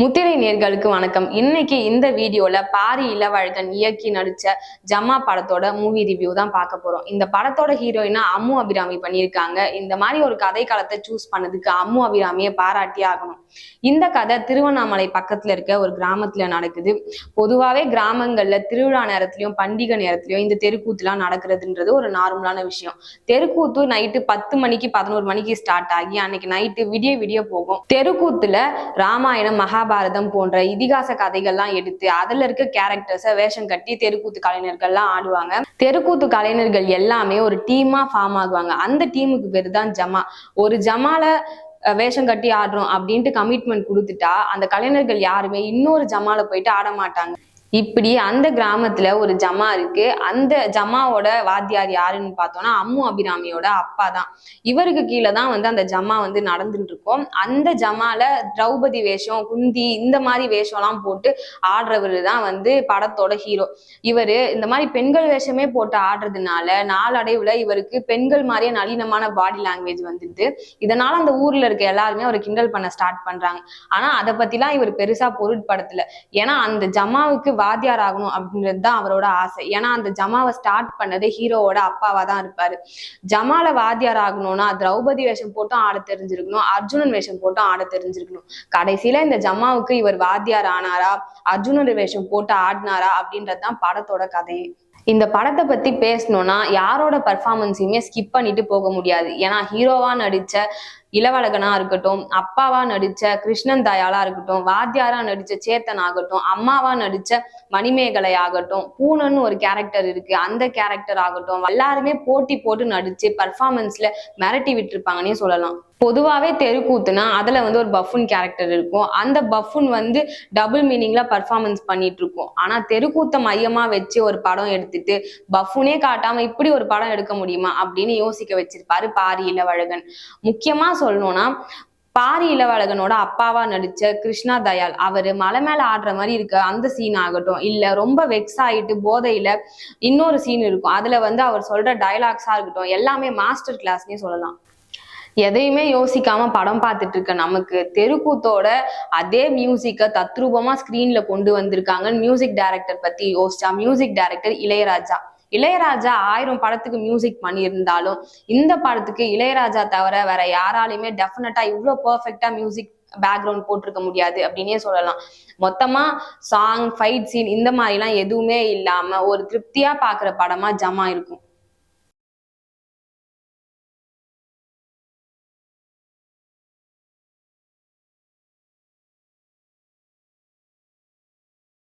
முத்திரை நேர்களுக்கு வணக்கம். இன்னைக்கு இந்த வீடியோல பாரி இளவழகன் இயக்கி நடிச்ச ஜம்மா படத்தோட மூவி ரிவ்யூ தான் பார்க்க போறோம். இந்த படத்தோட ஹீரோயினா அம்மு அபிராமி பண்ணியிருக்காங்க. இந்த மாதிரி ஒரு கதை காலத்தை சூஸ் பண்ணதுக்கு அம்மு அபிராமியை பாராட்டி ஆகணும். இந்த கதை திருவண்ணாமலை பக்கத்துல இருக்க ஒரு கிராமத்துல நடக்குது. பொதுவாவே கிராமங்கள்ல திருவிழா நேரத்திலயும் பண்டிகை நேரத்திலயும் இந்த தெருக்கூத்துலாம் நடக்கிறதுன்றது ஒரு நார்மலான விஷயம். தெருக்கூத்து நைட்டு பத்து மணிக்கு பதினோரு மணிக்கு ஸ்டார்ட் ஆகி அன்னைக்கு நைட்டு விடிய விடிய போகும். தெருக்கூத்துல ராமாயணம் மகா மகாபாரதம் போன்ற இதிகாச கதைகள்லாம் எடுத்து அதுல இருக்க கேரக்டர்ஸை வேஷம் கட்டி தெருக்கூத்து கலைஞர்கள்லாம் ஆடுவாங்க. தெருக்கூத்து கலைஞர்கள் எல்லாமே ஒரு டீமா ஃபார்ம் ஆகுவாங்க. அந்த டீமுக்கு பேர் தான் ஜமா. ஒரு ஜமால வேஷம் கட்டி ஆடுறோம் அப்படின்ட்டு கமிட்மெண்ட் கொடுத்துட்டா அந்த கலைஞர்கள் யாருமே இன்னொரு ஜமால போயிட்டு ஆட மாட்டாங்க இப்படி அந்த கிராமத்துல ஒரு ஜமா இருக்கு. அந்த ஜமாவோட வாத்தியார் யாருன்னு பார்த்தோம்னா அம்மு அபிராமியோட அப்பா தான். இவருக்கு கீழே தான் வந்து அந்த ஜமா வந்து நடந்துட்டு இருக்கோம். அந்த ஜமால திரௌபதி வேஷம் குந்தி இந்த மாதிரி வேஷம்லாம் போட்டு ஆடுறவர் தான் வந்து படத்தோட ஹீரோ இவரு இந்த மாதிரி பெண்கள் வேஷமே போட்டு ஆடுறதுனால நாளடைவுல இவருக்கு பெண்கள் மாதிரியே நளினமான பாடி லாங்குவேஜ் வந்துடுது. இதனால அந்த ஊர்ல இருக்க எல்லாருமே அவர் கிண்டல் பண்ண ஸ்டார்ட் பண்றாங்க. ஆனா அதை பத்திலாம் இவர் பெருசா பொருட்படுத்தல. ஏன்னா அந்த ஜமாவுக்கு வாத்தியார் ஆகணும் அப்படின்றது தான் அவரோட ஆசை. ஏன்னா அந்த ஜமாவை ஸ்டார்ட் பண்ணது ஹீரோவோட அப்பாவா தான் இருப்பாரு. ஜமால வாத்தியார் ஆகணும்னா திரௌபதி வேஷம் போட்டும் ஆட தெரிஞ்சிருக்கணும் அர்ஜுனன் வேஷம் போட்டும் ஆட தெரிஞ்சிருக்கணும். கடைசியில இந்த ஜமாவுக்கு இவர் வாத்தியார் ஆனாரா அர்ஜுனன் வேஷம் போட்டு ஆடினாரா அப்படின்றது தான் படத்தோட கதையே இந்த படத்தை பத்தி பேசணும்னா யாரோட பர்ஃபார்மன்ஸையுமே ஸ்கிப் பண்ணிட்டு போக முடியாது. ஏன்னா ஹீரோவா நடிச்ச இளவழகனா இருக்கட்டும் அப்பாவா நடிச்ச கிருஷ்ணன் தயாளா இருக்கட்டும் வாத்தியாரா நடிச்ச சேத்தன் ஆகட்டும் அம்மாவா நடிச்ச மணிமேகலை ஆகட்டும் பூனன்னு ஒரு கேரக்டர் இருக்கு. அந்த கேரக்டர் ஆகட்டும் எல்லாருமே போட்டி போட்டு நடிச்சு பர்ஃபார்மன்ஸ்ல மிரட்டி விட்டுருப்பாங்கன்னே சொல்லலாம். பொதுவாகவே தெருக்கூத்துனா அதில் வந்து ஒரு பஃபுன் கேரக்டர் இருக்கும். அந்த பஃபுன் வந்து டபுள் மீனிங்கில் பர்ஃபார்மன்ஸ் பண்ணிட்டு இருக்கும் ஆனால் தெருக்கூத்தை மையமாக வச்சு ஒரு படம் எடுத்துட்டு பஃபுனே காட்டாமல் இப்படி ஒரு படம் எடுக்க முடியுமா அப்படின்னு யோசிக்க வச்சிருப்பாரு பாரி இளவழகன். முக்கியமாக சொல்லணும்னா பாரி இளவழகனோட அப்பாவா நடிச்ச கிருஷ்ணா தயால் அவரு மலை மேல ஆடுற மாதிரி இருக்க அந்த சீன் ஆகட்டும் இல்ல ரொம்ப வெக்ஸ் ஆயிட்டு போதையில இன்னொரு சீன் இருக்கும். அதுல வந்து அவர் சொல்ற டயலாக்ஸா இருக்கட்டும் எல்லாமே மாஸ்டர் கிளாஸ்னே சொல்லலாம். எதையுமே யோசிக்காம படம் பார்த்துட்டு இருக்க நமக்கு தெருக்கூத்தோட அதே மியூசிக்கை தத்ரூபமா ஸ்கிரீன்ல கொண்டு வந்திருக்காங்க மியூசிக் டைரக்டர் பத்தி யோசிச்சா மியூசிக் டைரக்டர் இளையராஜா. இளையராஜா ஆயிரம் படத்துக்கு மியூசிக் பண்ணியிருந்தாலும் இந்த படத்துக்கு இளையராஜா தவிர வேற யாராலையுமே டெஃபினட்டா இவ்வளோ பெர்ஃபெக்டா மியூசிக் பேக்ரவுண்ட் போட்டிருக்க முடியாது அப்படின்னே சொல்லலாம். மொத்தமா சாங் ஃபைட் சீன் இந்த மாதிரிலாம் எதுவுமே இல்லாம ஒரு திருப்தியா பாக்குற படமா ஜமா இருக்கும்.